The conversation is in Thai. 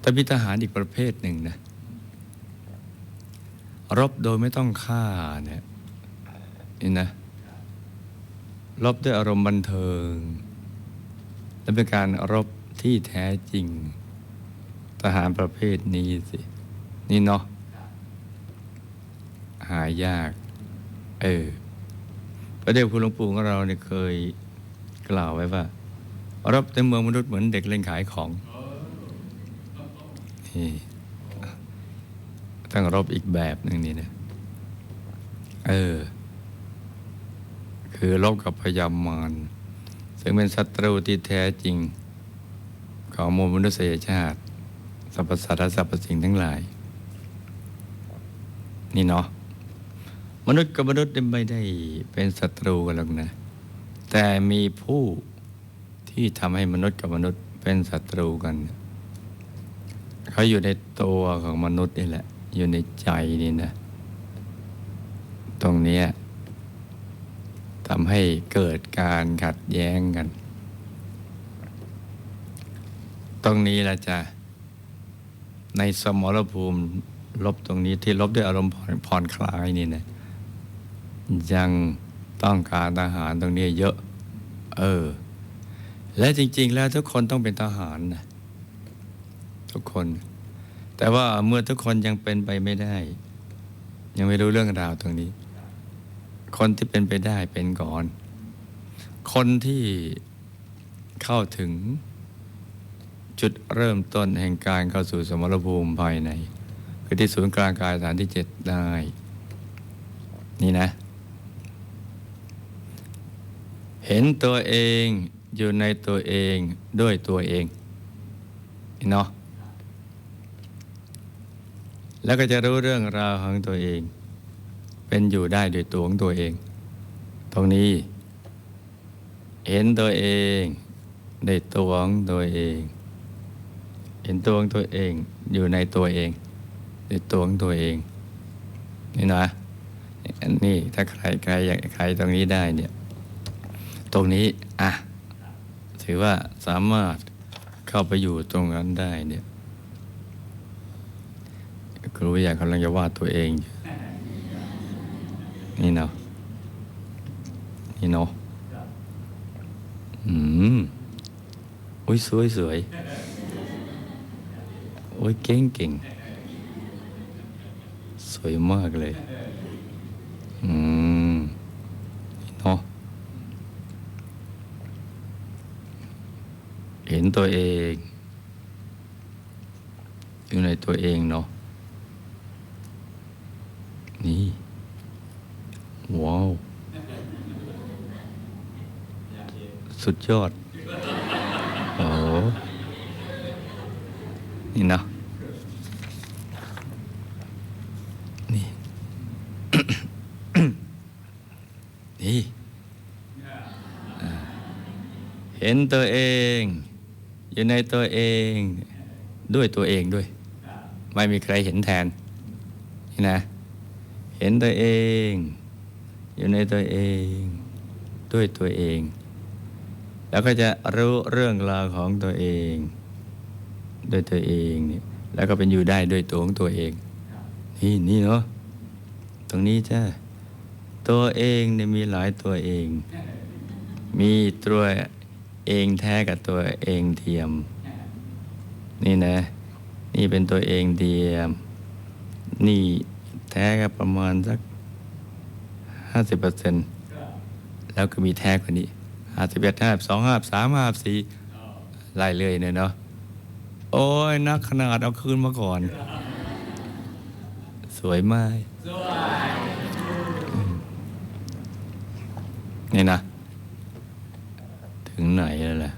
แต่มีทหารอีกประเภทหนึ่งนะ รบโดยไม่ต้องฆ่าเนี่ยนี่นะ รบด้วยอารมณ์บันเทิง และเป็นการรบที่แท้จริง ทหารประเภทนี้สิ นี่เนาะหายาก เออพระเดชคุณหลวงปู่ของเราเนี่ยเคยกล่าวไว้ว่า รบในเมืองมนุษย์เหมือนเด็กเล่นขายของ นี่ต้องรบอีกแบบหนึ่งนี่นะเออ คือรบกับพยามารซึ่งเป็นศัตรูที่แท้จริง ของมวลมนุษยชาติสรรพสัตว์และสรรพสิ่งทั้งหลาย นี่เนาะมนุษย์กับมนุษย์ไม่ได้เป็นศัตรูกันหรอกนะ แต่มีผู้ที่ทำให้มนุษย์กับมนุษย์เป็นศัตรูกัน เขาอยู่ในตัวของมนุษย์นี่แหละ อยู่ในใจนี่นะ ตรงนี้ทำให้เกิดการขัดแย้งกัน ตรงนี้ละจ้ะในสมรภูมิลบตรงนี้ที่ลบด้วยอารมณ์ผ่อนผ่อนคลายนี่นะยังต้องการทหารตรงนี้เยอะ เออ และจริง ๆ แล้วทุกคนต้องเป็นทหารนะทุกคน แต่ว่าเมื่อทุกคนยังเป็นไปไม่ได้ ยังไม่รู้เรื่องราวตรงนี้ คนที่เป็นไปได้เป็นก่อน คนที่เข้าถึงจุดเริ่มต้นแห่งการเข้าสู่สมรภูมิภายใน คือที่ศูนย์กลางกายฐานที่เจ็ดได้ นี่นะ เห็นตัวเองอยู่ในตัวเองด้วยตัวเองเนาะ แล้วก็จะรู้เรื่องราวของตัวเอง เป็นอยู่ได้ด้วยตัวของตัวเอง ตรงนี้ เห็นตัวเองในตัวของตัวเอง เห็นตัวของตัวเองอยู่ในตัวเอง ในตัวของตัวเอง นี่นะอันนี่ถ้าใครใครอยากใครตรงนี้ได้เนี่ยตรงนี้อะถือว่าสามารถเข้าไปอยู่ตรงนั้นได้เนี่ย ครูอยากกำลังจะวาดตัวเอง นี่เนาะนี่เนาะอืมโอ้ยสวยสวยโอ้ยเก่งเก่งสวยมากเลย อืมนี่เนาะเห็นตัวเอง อยู่ในตัวเองเนาะ นี่ ว้าว สุดยอด โอ้นี่นะนี่ นี่เห็นตัวเอง อยู่ในตัวเอง ด้วยตัวเองด้วย ไม่มีใครเห็นแทน นี่นะ เห็นตัวเอง อยู่ในตัวเอง ด้วยตัวเอง แล้วก็จะรู้เรื่องราวของตัวเอง ด้วยตัวเองเนี่ยแล้วก็เป็นอยู่ได้ด้วยตัวของตัวเอง นี่นี่เนาะตรงนี้จ้าตัวเองเนี่ยมีหลายตัวเอง มีตัวเองแท้กับตัวเองเทียม นี่นะ นี่เป็นตัวเองเทียม นี่ แท้ก็ประมาณสักห้าสิบเปอร์เซ็นต์แล้วก็มีแท้กว่านี้ห้าสิบเอ็ดห้าสองห้าสามห้าสี่ไล่เลยเนี่ยเนาะโอ้ยนักขนาดเอาคืนมาก่อน สวยมากอืมนี่นะ ถึงไหนแล้วล่ะ